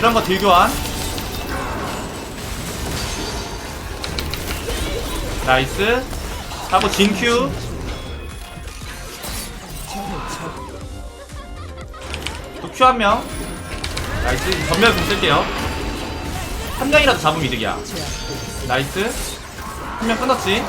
이런 거 딜교환. 나이스. 하고 진큐. 또 큐 한 명. 나이스. 전멸 좀 쓸게요. 한 명이라도 잡으면 이득이야. 나이스. 한 명 끊었지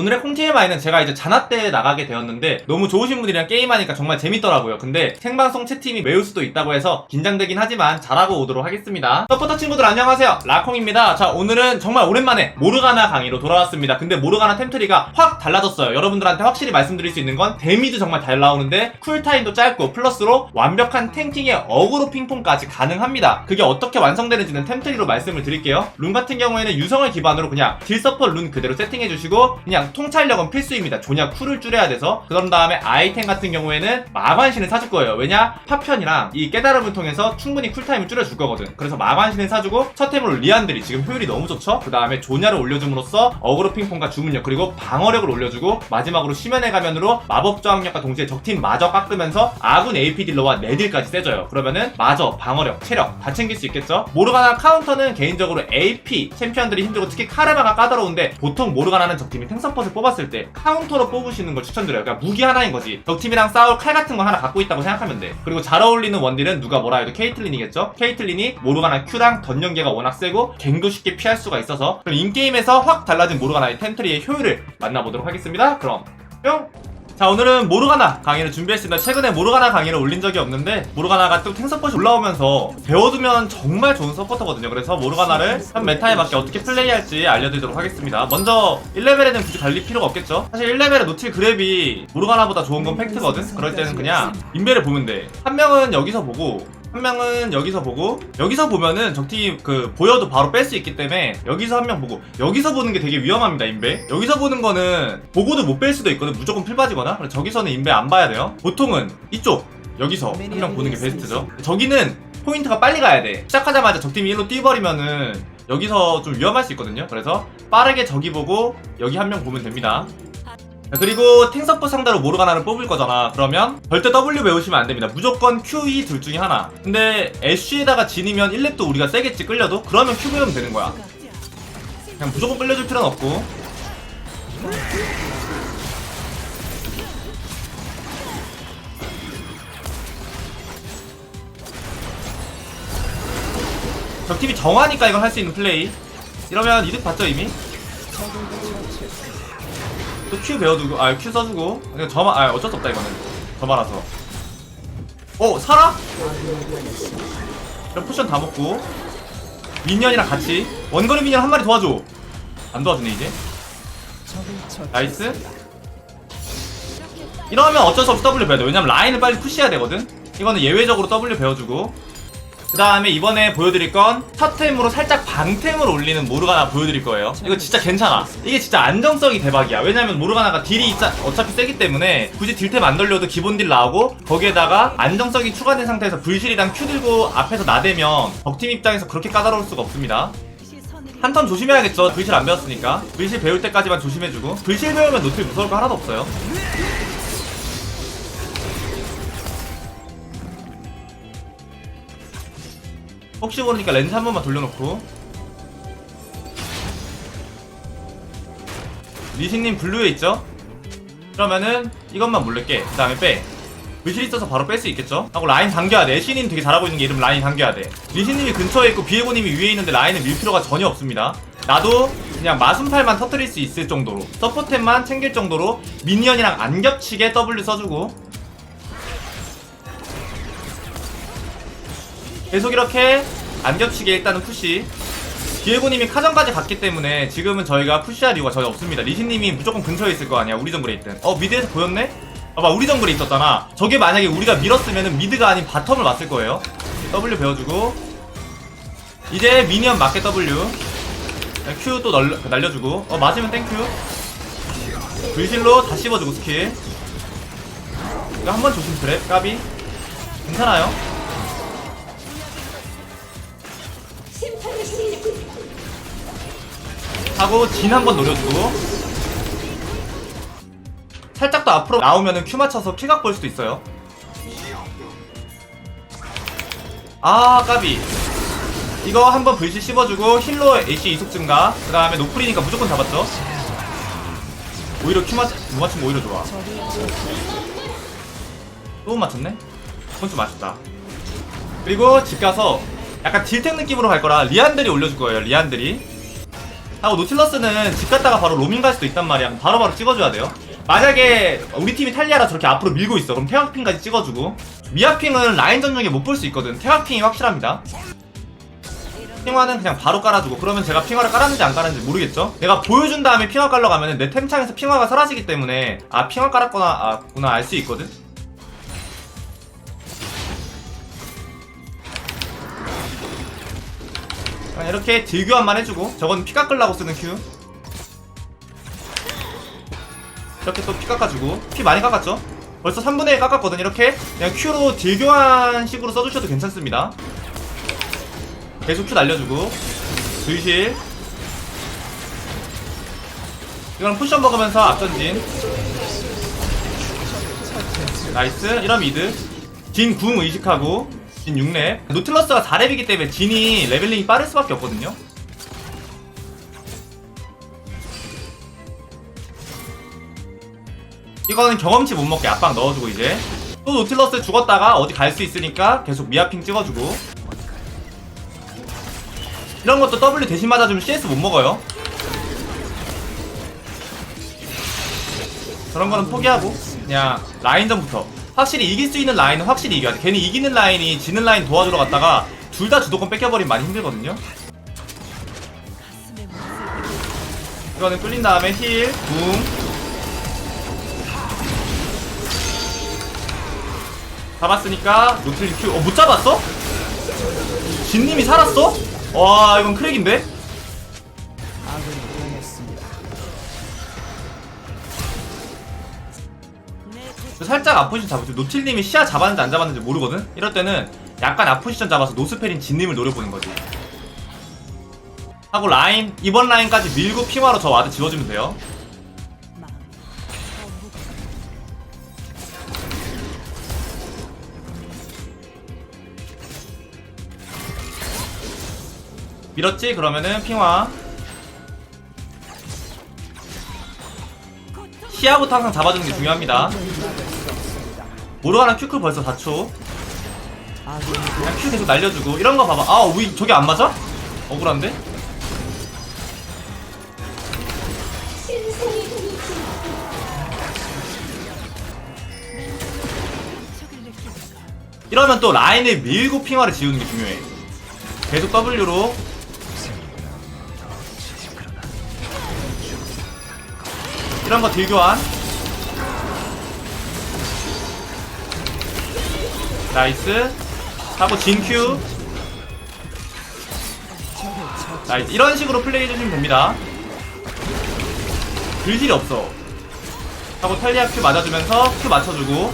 오늘의 콩TMI는 제가 이제 잔화때 나가게 되었는데 너무 좋으신 분들이랑 게임하니까 정말 재밌더라고요. 근데 생방송 채팅이 매울 수도 있다고 해서 긴장되긴 하지만 잘하고 오도록 하겠습니다. 서포터 친구들 안녕하세요. 라콩입니다. 자 오늘은 정말 오랜만에 모르가나 강의로 돌아왔습니다. 근데 모르가나 템트리가 확 달라졌어요. 여러분들한테 확실히 말씀드릴 수 있는 건 데미도 정말 잘 나오는데 쿨타임도 짧고 플러스로 완벽한 탱킹의 어그로 핑퐁까지 가능합니다. 그게 어떻게 완성되는지는 템트리로 말씀을 드릴게요. 룬 같은 경우에는 유성을 기반으로 그냥 딜 서포 룬 그대로 세팅해주시고 그냥 통찰력은 필수입니다. 조냐 쿨을 줄여야 돼서 그런 다음에 아이템 같은 경우에는 마관신을 사줄 거예요. 왜냐 파편이랑 이 깨달음을 통해서 충분히 쿨타임을 줄여줄 거거든. 그래서 마관신을 사주고 첫 템으로 리안들이 지금 효율이 너무 좋죠. 그 다음에 조냐를 올려줌으로써 어그로 핑퐁과 주문력 그리고 방어력을 올려주고 마지막으로 심연의 가면으로 마법 저항력과 동시에 적팀 마저 깎으면서 아군 AP 딜러와 네딜까지 세져요. 그러면은 마저 방어력, 체력 다 챙길 수 있겠죠. 모르가나 카운터는 개인적으로 AP 챔피언들이 힘들고 특히 카르마가 까다로운데 보통 모르가나는 적팀이 탱 서폿을 뽑았을 때 카운터로 뽑으시는 걸 추천드려요. 그러니까 무기 하나인 거지. 적팀이랑 싸울 칼 같은 거 하나 갖고 있다고 생각하면 돼. 그리고 잘 어울리는 원딜은 누가 뭐라 해도 케이틀린이겠죠. 케이틀린이 모르가나 Q랑 던연계가 워낙 세고 갱도 쉽게 피할 수가 있어서 그럼 인게임에서 확 달라진 모르가나의 텐트리의 효율을 만나보도록 하겠습니다. 그럼 뿅! 자 오늘은 모르가나 강의를 준비했습니다. 최근에 모르가나 강의를 올린 적이 없는데 모르가나가 또 탱 서폿이 올라오면서 배워두면 정말 좋은 서포터거든요. 그래서 모르가나를 한 메타에 맞게 어떻게 플레이할지 알려드리도록 하겠습니다. 먼저 1레벨에는 굳이 달릴 필요가 없겠죠? 사실 1레벨에 노틸 그랩이 모르가나보다 좋은 건 팩트거든? 그럴 때는 그냥 인베를 보면 돼한 명은 여기서 보고 한 명은 여기서 보고 여기서 보면은 적팀 그 보여도 바로 뺄 수 있기 때문에 여기서 한 명 보고 여기서 보는 게 되게 위험합니다 인베. 여기서 보는 거는 보고도 못 뺄 수도 있거든. 무조건 풀빠지거나. 그래서 저기서는 인베 안 봐야 돼요. 보통은 이쪽 여기서 한 명 보는 게 베스트죠. 저기는 포인트가 빨리 가야 돼. 시작하자마자 적팀이 일로 뛰어버리면은 여기서 좀 위험할 수 있거든요. 그래서 빠르게 저기 보고 여기 한 명 보면 됩니다 자, 그리고 탱서포 상대로 모르가나를 뽑을 거잖아. 그러면 절대 W 배우시면 안 됩니다. 무조건 Q, E 둘 중에 하나. 근데 애쉬에다가 진이면 1렙도 우리가 세겠지 끌려도? 그러면 Q 배우면 되는 거야. 그냥 무조건 끌려줄 필요는 없고. 적팀이 정하니까 이건 할수 있는 플레이. 이러면 이득 봤죠 이미? 또 Q 배워두고 아 Q 써주고. 그냥 저만 아 어쩔 수 없다 이거는. 저만라서. 어 살아? 그럼 포션 다 먹고. 미니언이랑 같이. 원거리 미니언 한 마리 도와줘. 안 도와주네 이제. 나이스. 이러면 어쩔 수 없이 W 배워야 돼. 왜냐면 라인을 빨리 푸시해야 되거든. 이거는 예외적으로 W 배워주고 그 다음에 이번에 보여드릴 건 첫템으로 살짝 방템을 올리는 모르가나 보여드릴 거예요. 이거 진짜 괜찮아. 이게 진짜 안정성이 대박이야. 왜냐면 모르가나가 딜이 어차피 세기 때문에 굳이 딜템 안 돌려도 기본 딜 나오고 거기에다가 안정성이 추가된 상태에서 불실이랑 Q 들고 앞에서 나대면 적팀 입장에서 그렇게 까다로울 수가 없습니다. 한턴 조심해야겠죠. 불실 안 배웠으니까. 불실 배울 때까지만 조심해주고. 불실 배우면 노틸 무서울 거 하나도 없어요 혹시 모르니까 렌즈 한 번만 돌려놓고. 리신님 블루에 있죠? 그러면은 이것만 물릴게. 그 다음에 빼. 물실 있어서 바로 뺄 수 있겠죠? 하고 라인 당겨야 돼. 애쉬님 되게 잘하고 있는 게 이름 라인 당겨야 돼. 리신님이 근처에 있고 비에고님이 위에 있는데 라인을 밀 필요가 전혀 없습니다. 나도 그냥 마순팔만 터트릴 수 있을 정도로 서포템만 챙길 정도로 미니언이랑 안 겹치게 W 써주고 계속 이렇게 안 겹치게 일단은 푸시. 디에고님이 카전까지 갔기 때문에 지금은 저희가 푸시할 이유가 전혀 없습니다. 리신님이 무조건 근처에 있을 거 아니야 우리 정글에 있든. 어 미드에서 보였네? 봐봐 우리 정글에 있었잖아. 저게 만약에 우리가 밀었으면은 미드가 아닌 바텀을 맞을 거예요. W 배워주고. 이제 미니언 맞게 W. Q 또 널, 날려주고. 어 맞으면 땡큐. 불실로 다 씹어주고 스킬. 이거 한 번 조심 그래 까비. 괜찮아요 하고 진 한 번 노려주고. 살짝 더 앞으로 나오면은 큐 맞춰서 킬각 볼 수도 있어요. 아 까비. 이거 한번 불시 씹어주고 힐로 AC 이속 증가. 그 다음에 노플이니까 무조건 잡았죠? 오히려 큐 맞, 못 맞추면 오히려 좋아. 또 못 맞췄네? 그건 좀 아쉽다. 그리고 집 가서 약간 딜탱 느낌으로 갈 거라 리안들이 올려줄 거예요 리안들이 하고 노틸러스는 집 갔다가 바로 로밍 갈 수도 있단 말이야. 바로 바로 찍어줘야 돼요. 만약에 우리 팀이 탈리아라 저렇게 앞으로 밀고 있어. 그럼 태학핑까지 찍어주고. 미아핑은 라인전 중에 못 볼 수 있거든. 태학핑이 확실합니다. 핑화는 그냥 바로 깔아주고. 그러면 제가 핑화를 깔았는지 안 깔았는지 모르겠죠? 내가 보여준 다음에 핑화 깔러 가면 내 템창에서 핑화가 사라지기 때문에 아 핑화 깔았거나 아 구나 알 수 있거든 그냥 이렇게 딜 교환만 해주고 저건 피 깎으려고 쓰는 큐 이렇게 또 피 깎아주고 피 많이 깎았죠? 벌써 3분의 1 깎았거든 이렇게. 그냥 큐로 딜 교환 식으로 써주셔도 괜찮습니다. 계속 큐 날려주고 주의실. 이거는 쿠션 먹으면서 앞전진. 나이스. 이런 미드. 진9 의식하고 진 6렙. 노틸러스가 4렙이기 때문에 진이 레벨링이 빠를 수밖에 없거든요. 이거는 경험치 못 먹게 압박 넣어주고 이제. 또 노틸러스 죽었다가 어디 갈 수 있으니까 계속 미아핑 찍어주고. 이런 것도 W 대신 맞아주면 CS 못 먹어요. 저런 거는 포기하고 그냥 라인전부터 확실히 이길 수 있는 라인은 확실히 이겨야 돼 괜히 이기는 라인이 지는 라인 도와주러 갔다가 둘 다 주도권 뺏겨버리면 많이 힘들거든요 이거는 뚫린 다음에 힐, 붕 잡았으니까 노트리 큐. 어, 못 잡았어? 진님이 살았어? 와, 이건 크랙인데? 살짝 앞포지션 잡았죠. 노틸님이 시야 잡았는지 안 잡았는지 모르거든? 이럴 때는 약간 앞포지션 잡아서 노스펠인 진님을 노려보는 거지. 하고 라인, 이번 라인까지 밀고 핑화로 저 와드 지워주면 돼요. 밀었지? 그러면은 핑화 시야부터 항상 잡아주는 게 중요합니다 모르가나 큐클 벌써 4초. 그냥 큐 계속 날려주고. 이런 거 봐봐. 아 우리 저게 안 맞아? 억울한데? 이러면 또 라인을 밀고 핑화를 지우는 게 중요해. 계속 W로. 이런 거 딜교환 나이스. 하고 진큐 나이스. 이런 식으로 플레이 해주시면 됩니다. 딜딜이 없어. 하고 탈리아 큐 맞아주면서 큐 맞춰주고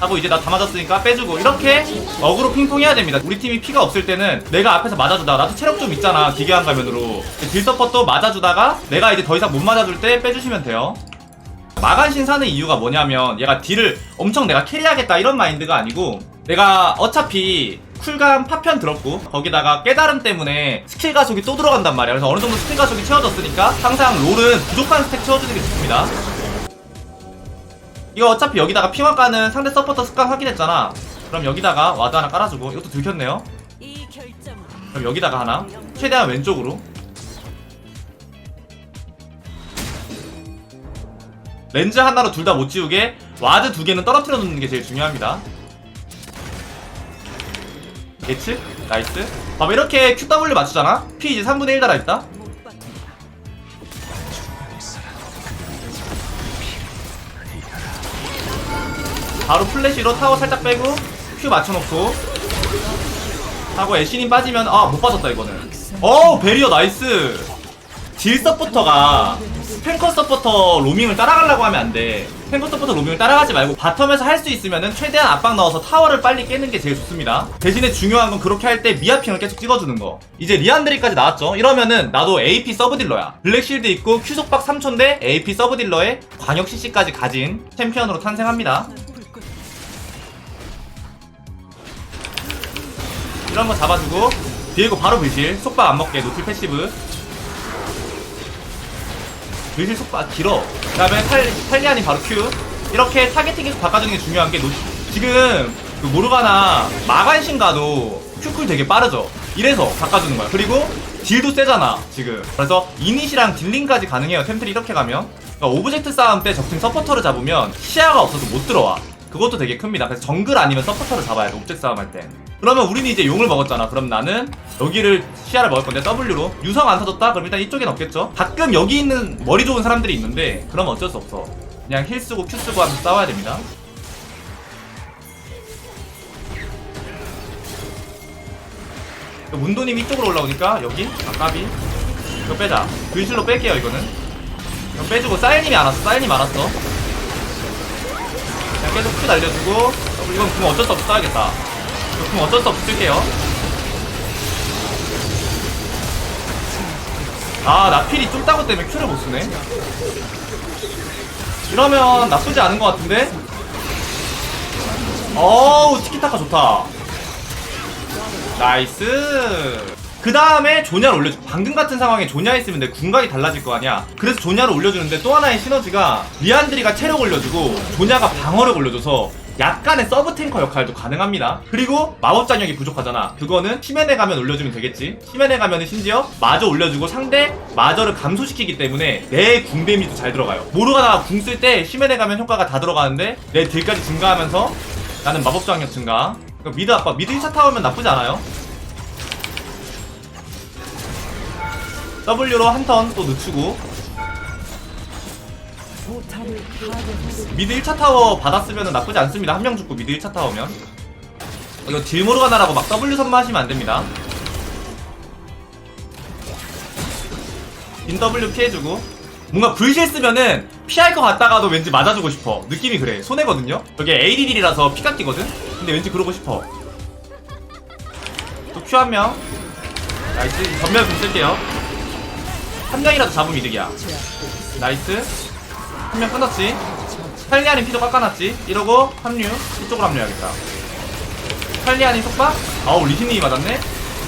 하고 이제 나 다 맞았으니까 빼주고 이렇게 어그로 핑퐁 해야 됩니다. 우리 팀이 피가 없을 때는 내가 앞에서 맞아주다가 나도 체력 좀 있잖아. 기계한 가면으로. 딜 서폿도 맞아주다가 내가 이제 더 이상 못 맞아줄 때 빼주시면 돼요. 마간신 사는 이유가 뭐냐면 얘가 딜을 엄청 내가 캐리하겠다 이런 마인드가 아니고 내가 어차피 쿨감 파편 들었고 거기다가 깨달음 때문에 스킬 가속이 또 들어간단 말이야. 그래서 어느 정도 스킬 가속이 채워졌으니까 항상 롤은 부족한 스택 채워주는 게 좋습니다. 이거 어차피 여기다가 까는 상대 서포터 습관 확인했잖아. 그럼 여기다가 와드 하나 깔아주고 이것도 들켰네요. 그럼 여기다가 하나 최대한 왼쪽으로. 렌즈 하나로 둘 다 못 지우게 와드 두 개는 떨어뜨려 놓는 게 제일 중요합니다 예측? 나이스. 봐봐 이렇게 QW 맞추잖아? P 이제 3분의 1 달아있다. 바로 플래시로 타워 살짝 빼고 큐 맞춰놓고. 하고 애쉬님 빠지면 아 못 빠졌다 이거는. 어 베리어 나이스. 딜 서포터가 탱커 서포터 로밍을 따라가려고 하면 안 돼. 탱커 서포터 로밍을 따라가지 말고 바텀에서 할 수 있으면은 최대한 압박 넣어서 타워를 빨리 깨는 게 제일 좋습니다. 대신에 중요한 건 그렇게 할 때 미아핑을 계속 찍어주는 거. 이제 리안드리까지 나왔죠? 이러면은 나도 AP 서브딜러야. 블랙실드 있고 큐속박 3초인데 AP 서브딜러에 광역 CC까지 가진 챔피언으로 탄생합니다. 이런 거 잡아주고 디에고 바로 불실. 속박 안 먹게 노틸 패시브 불실 속박 길어. 그 다음에 탈, 탈리안이 바로 큐 이렇게 타겟팅 계속 바꿔주는 게 중요한 게 노, 지금 그 모르가나 마간신가도 큐쿨 되게 빠르죠. 이래서 바꿔주는 거야. 그리고 딜도 세잖아 지금. 그래서 이닛이랑 딜링까지 가능해요. 템플이 이렇게 가면. 그러니까 오브젝트 싸움 때 적팀 서포터를 잡으면 시야가 없어서 못 들어와 그것도 되게 큽니다. 그래서 정글 아니면 서포터를 잡아야 돼. 옵젝 싸움 할 때. 그러면 우리는 이제 용을 먹었잖아. 그럼 나는 여기를 시야를 먹을 건데 W로 유성 안 터졌다? 그럼 일단 이쪽엔 없겠죠. 가끔 여기 있는 머리 좋은 사람들이 있는데 그러면 어쩔 수 없어. 그냥 힐 쓰고 Q 쓰고 하면서 싸워야 됩니다. 문도님 이쪽으로 올라오니까 여기 아까비 이거 빼자. 불실로 뺄게요 이거는. 이거 빼주고 사일님이 안 왔어. 사일님 안 왔어. 큐 날려주고 어, 이건 궁 어쩔 수 없이 써야겠다. 궁 어쩔 수 없이 쓸게요. 아 나필이 쫄따구 때문에 큐를 못 쓰네. 이러면 나쁘지 않은 것 같은데? 어우 티키타카 좋다. 나이스 그 다음에 조냐를 올려줘 방금 같은 상황에 조냐 있으면 내 궁각이 달라질 거 아니야. 그래서 조냐를 올려주는데 또 하나의 시너지가 리안드리가 체력 올려주고 조냐가 방어력 올려줘서 약간의 서브 탱커 역할도 가능합니다. 그리고 마법 장력이 부족하잖아. 그거는 시멘에 가면 올려주면 되겠지. 시멘에 가면은 심지어 마저 올려주고 상대 마저를 감소시키기 때문에 내 궁 데미도 잘 들어가요. 모르가나가 궁 쓸때 시멘에 가면 효과가 다 들어가는데 내 딜까지 증가하면서 나는 마법 장력 증가. 그러니까 미드 아빠 미드 1차 타워면 나쁘지 않아요 W로 한 턴 또 늦추고. 미드 1차 타워 받았으면 나쁘지 않습니다. 한 명 죽고 미드 1차 타워면. 이거 딜모르 가나라고 막 W 선마하시면 안됩니다. 빈 W 피해주고. 뭔가 불실 쓰면은 피할 것 같다가도 왠지 맞아주고 싶어. 느낌이 그래. 손해거든요? 저게 ADD라서 피가 끼거든? 근데 왠지 그러고 싶어. 또 Q 한명. 나이스. 전멸 좀 쓸게요 한 명이라도 잡으면 이득이야. 나이스. 한 명 끊었지? 탈리아닌 피도 깎아놨지? 이러고 합류. 이쪽으로 합류해야겠다. 탈리아닌 속박? 아우 리신님이 맞았네?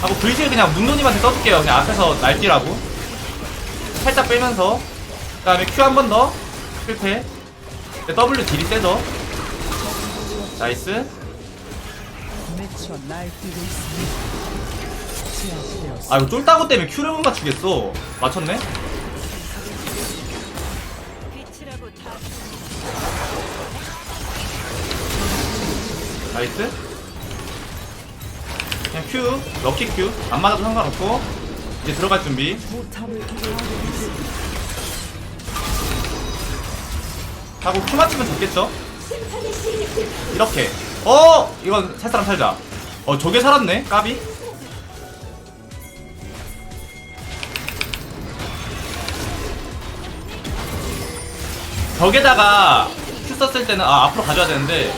하고 불실 그냥 문도님한테 써줄게요. 그냥 앞에서 날뛰라고. 살짝 빼면서. 그 다음에 Q 한 번 더. 실패. W 딜이 세죠? 나이스 아 이거 쫄따구 때문에 Q를 못 맞추겠어. 맞췄네? 나이스. 그냥 Q 럭키 Q. 안 맞아도 상관없고. 이제 들어갈 준비. 하고 Q 맞추면 잡겠죠? 이렇게. 어 이건 살 사람 살자. 어 저게 살았네 까비 벽에다가 Q 썼을 때는 아 앞으로 가져야 되는데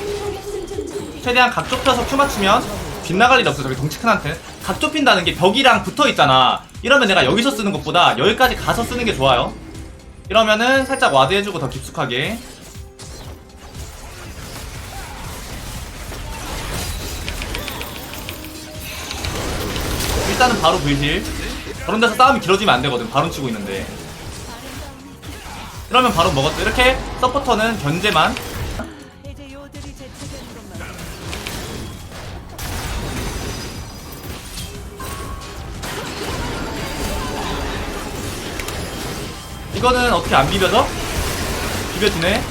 최대한 각 좁혀서 Q 맞추면 빗나갈 일 없어 저기 덩치 큰한테. 각 좁힌다는 게 벽이랑 붙어 있잖아. 이러면 내가 여기서 쓰는 것보다 여기까지 가서 쓰는 게 좋아요. 이러면은 살짝 와드 해주고 더 깊숙하게. 일단은 바로 V힐 그런 데서 싸움이 길어지면 안 되거든. 바론 치고 있는데 이러면 바로 먹었죠. 이렇게 서포터는 견제만. 이거는 어떻게 안 비벼져? 비벼지네.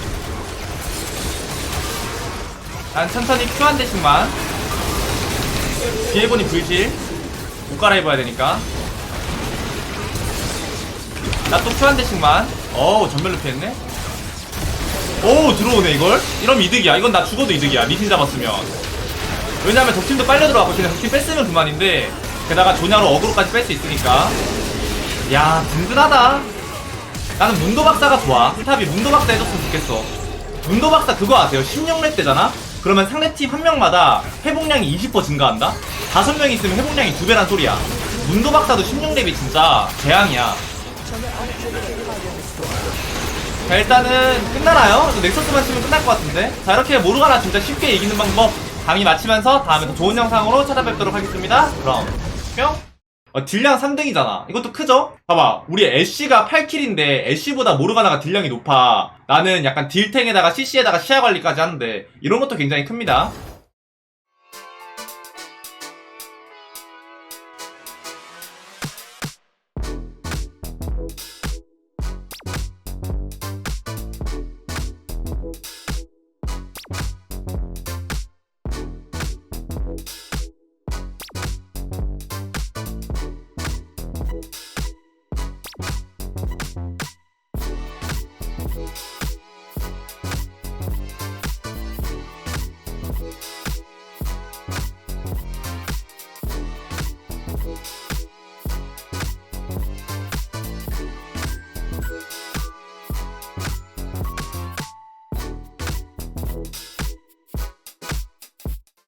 난 천천히 Q 한 대씩만. 뒤에 보니 V힐 옷 갈아입어야 되니까. 나 또 Q 한 대씩만 어우 전멸로 피했네 오 들어오네 이걸 이러면 이득이야 이건 나 죽어도 이득이야 리신 잡았으면 왜냐면 적팀도 빨려 들어왔고 그냥 적팀 뺐으면 그만인데 게다가 조냐로 어그로까지 뺄 수 있으니까 야 든든하다 나는 문도 박사가 좋아. 탑이 문도 박사 해줬으면 좋겠어. 문도 박사 그거 아세요? 16렙 때잖아? 그러면 상대팀 한 명마다 회복량이 20% 증가한다? 다섯 명 있으면 회복량이 두 배란 소리야. 문도 박사도 16렙이 진짜 재앙이야. 자 일단은 끝나나요? 또 넥서스만 치면 끝날 것 같은데? 자 이렇게 모르가나 진짜 쉽게 이기는 방법 강의 마치면서 다음에 더 좋은 영상으로 찾아뵙도록 하겠습니다. 그럼 뿅! 어, 딜량 3등이잖아. 이것도 크죠? 봐봐 우리 애쉬가 8킬인데 애쉬보다 모르가나가 딜량이 높아. 나는 약간 딜탱에다가 CC에다가 시야 관리까지 하는데 이런 것도 굉장히 큽니다